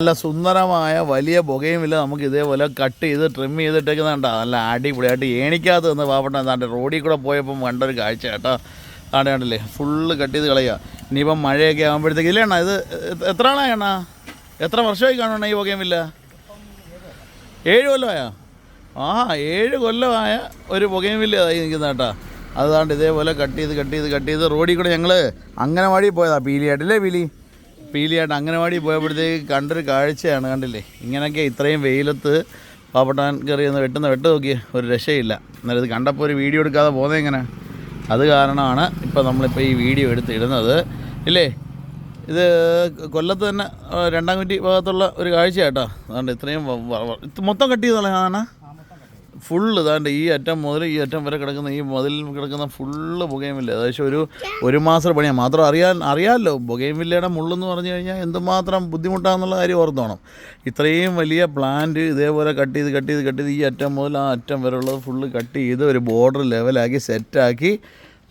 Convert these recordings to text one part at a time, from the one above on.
നല്ല സുന്ദരമായ വലിയ പുകയുമില്ല നമുക്ക് ഇതേപോലെ കട്ട് ചെയ്ത് ട്രിം ചെയ്തിട്ടേക്കുന്നുണ്ട നല്ല അടിപൊളിയായിട്ട് ഏണിക്കകത്ത് നിന്ന് പാവപ്പെട്ട എന്താണ്ട് റോഡിൽ കൂടെ പോയപ്പം കണ്ടൊരു കാഴ്ച കേട്ടോ. ആണ്ട് കണ്ടില്ലേ? ഫുള്ള് കട്ട് ചെയ്ത് കളയുക. ഇനിയിപ്പം മഴയൊക്കെ ആകുമ്പോഴത്തേക്ക് ഇല്ല എണ്ണ ഇത് എത്ര ആളായി എണ്ണ എത്ര വർഷമായി കാണണം ഈ പുകയുമില്ല ഏഴ് കൊല്ലമായോ? ആ ഏഴ് കൊല്ലമായ ഒരു പുകയുമില്ല അതായി നിൽക്കുന്ന കേട്ടോ. അതുകൊണ്ട് ഇതേപോലെ കട്ട് ചെയ്ത് കട്ട് ചെയ്ത് കട്ട് ചെയ്ത് റോഡിൽ കൂടെ ഞങ്ങൾ അങ്ങനെ വഴി പോയതാണ് പീലിയായിട്ടല്ലേ പീലി? പീലിയായിട്ട് അംഗനവാടി പോയപ്പോഴത്തേക്ക് കണ്ടൊരു കാഴ്ചയാണ് കണ്ടില്ലേ? ഇങ്ങനെയൊക്കെ ഇത്രയും വെയിലത്ത് പാവപ്പെട്ടാൻ കയറി ഒന്ന് വെട്ടുന്ന വെട്ട് നോക്കി ഒരു രക്ഷയില്ല. എന്നാലും ഇത് കണ്ടപ്പോൾ ഒരു വീഡിയോ എടുക്കാതെ പോകുന്നത് എങ്ങനെ അത് കാരണമാണ് ഇപ്പോൾ നമ്മളിപ്പോൾ ഈ വീഡിയോ എടുത്ത് ഇടുന്നത്. ഇല്ലേ? ഇത് കൊല്ലത്ത് തന്നെ രണ്ടാം കുറ്റി ഭാഗത്തുള്ള ഒരു കാഴ്ച കേട്ടോ അതുകൊണ്ട് ഇത്രയും മൊത്തം കട്ട് ചെയ്തോളാം ആണ് ഫുള്ള് ഇതാണ്ട് ഈ അറ്റം മുതൽ ഈ അറ്റം വരെ കിടക്കുന്ന ഈ മുതലിൽ കിടക്കുന്ന ഫുള്ള് പുകയുമില്ല ഏകദേശം ഒരു ഒരു മാസം പണിയാണ് മാത്രം അറിയാൻ അറിയാമല്ലോ പുകയുമില്ലയുടെ മുള്ളെന്ന് പറഞ്ഞു കഴിഞ്ഞാൽ എന്തുമാത്രം ബുദ്ധിമുട്ടാണെന്നുള്ള കാര്യം ഓർത്തോണം. ഇത്രയും വലിയ പ്ലാന്റ് ഇതേപോലെ കട്ട് ചെയ്ത് കട്ട് ചെയ്ത് കട്ട് ചെയ്ത് ഈ അറ്റം മുതൽ ആ അറ്റം വരെയുള്ളത് ഫുള്ള് കട്ട് ചെയ്ത് ഒരു ബോർഡർ ലെവലാക്കി സെറ്റാക്കി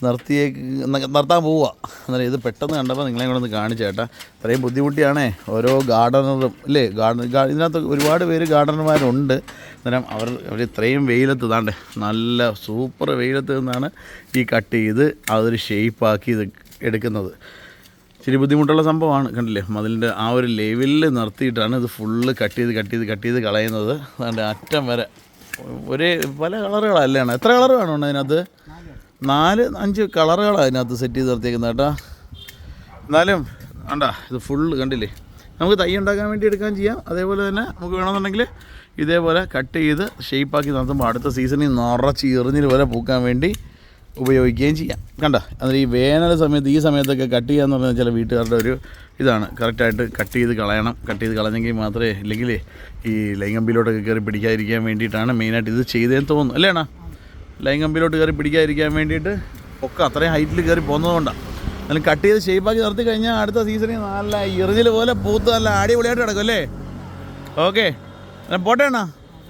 നിർത്തിയേക്ക് ന- നിർത്താൻ പോവുക. എന്നാലും ഇത് പെട്ടെന്ന് കണ്ടപ്പോൾ നിങ്ങളെ കൂടെ ഒന്ന് കാണിച്ചു ചേട്ടാ ഇത്രയും ബുദ്ധിമുട്ടിയാണേ ഓരോ ഗാർഡനറും അല്ലേ ഗാർഡൻ ഇതിനകത്ത് ഒരുപാട് പേര് ഗാർഡനർമാരുണ്ട്. അന്നേരം അവർ അവർ ഇത്രയും വെയിലത്ത് താണ്ട് നല്ല സൂപ്പർ വെയിലത്ത് നിന്നാണ് ഈ കട്ട് ചെയ്ത് അതൊരു ഷേപ്പാക്കി ഇത് എടുക്കുന്നത്. ഇച്ചിരി ബുദ്ധിമുട്ടുള്ള സംഭവമാണ് കണ്ടില്ലേ? മതിലിന്റെ ആ ഒരു ലെവലിൽ നിർത്തിയിട്ടാണ് ഇത് ഫുള്ള് കട്ട് ചെയ്ത് കട്ട് ചെയ്ത് കട്ട് ചെയ്ത് കളയുന്നത്. അതുകൊണ്ട് അറ്റം വരെ ഒരേ പല കളറുകളല്ലാണ് എത്ര കളർ വേണം അതിനകത്ത്? നാല് അഞ്ച് കളറുകളാണ് അതിനകത്ത് സെറ്റ് ചെയ്ത് നിർത്തിയേക്കുന്നത് കേട്ടോ. എന്നാലും വേണ്ട ഇത് ഫുള്ള് കണ്ടില്ലേ? നമുക്ക് തൈ ഉണ്ടാക്കാൻ വേണ്ടി എടുക്കാൻ ചെയ്യാം. അതേപോലെ തന്നെ നമുക്ക് വേണമെന്നുണ്ടെങ്കിൽ ഇതേപോലെ കട്ട് ചെയ്ത് ഷേപ്പാക്കി നടത്തുമ്പോൾ അടുത്ത സീസണിൽ നിറച്ച് എറിഞ്ഞിൽ വരെ പൂക്കാൻ വേണ്ടി ഉപയോഗിക്കുകയും ചെയ്യാം. കണ്ട അന്നേരം ഈ വേനൽ സമയത്ത് ഈ സമയത്തൊക്കെ കട്ട് ചെയ്യാന്ന് പറഞ്ഞാൽ ചില വീട്ടുകാരുടെ ഒരു ഇതാണ്. കറക്റ്റായിട്ട് കട്ട് ചെയ്ത് കളയണം. കട്ട് ചെയ്ത് കളഞ്ഞെങ്കിൽ മാത്രമേ ഇല്ലെങ്കിൽ ഈ ലൈംഗമ്പിലോട്ടൊക്കെ കയറി പിടിക്കാതിരിക്കാൻ വേണ്ടിയിട്ടാണ് മെയിനായിട്ട് ഇത് ചെയ്തതെന്ന് തോന്നുന്നു. അല്ലേ ലൈൻ കമ്പിയിലോട്ട് കയറി പിടിക്കാതിരിക്കാൻ വേണ്ടിയിട്ട് ഒക്കെ അത്രയും ഹൈറ്റിൽ കയറി പോകുന്നതുകൊണ്ടാണ് എന്നാലും കട്ട് ചെയ്ത് ഷേപ്പാക്കി നിർത്തി കഴിഞ്ഞാൽ അടുത്ത സീസണിൽ നല്ല ഇറിഞ്ഞിൽ പോലെ പൂത്ത് നല്ല അടിപൊളിയായിട്ട് കിടക്കും അല്ലേ? ഓക്കെ ഞാൻ പോട്ടെ അണ്ണാ.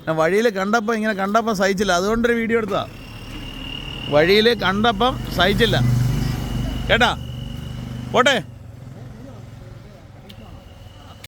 ഞാൻ വഴിയിൽ കണ്ടപ്പോൾ ഇങ്ങനെ കണ്ടപ്പം സഹിച്ചില്ല. അതുകൊണ്ടൊരു വീഡിയോ എടുത്താ വഴിയിൽ കണ്ടപ്പം സഹിച്ചില്ല. കേട്ടാ? പോട്ടെ.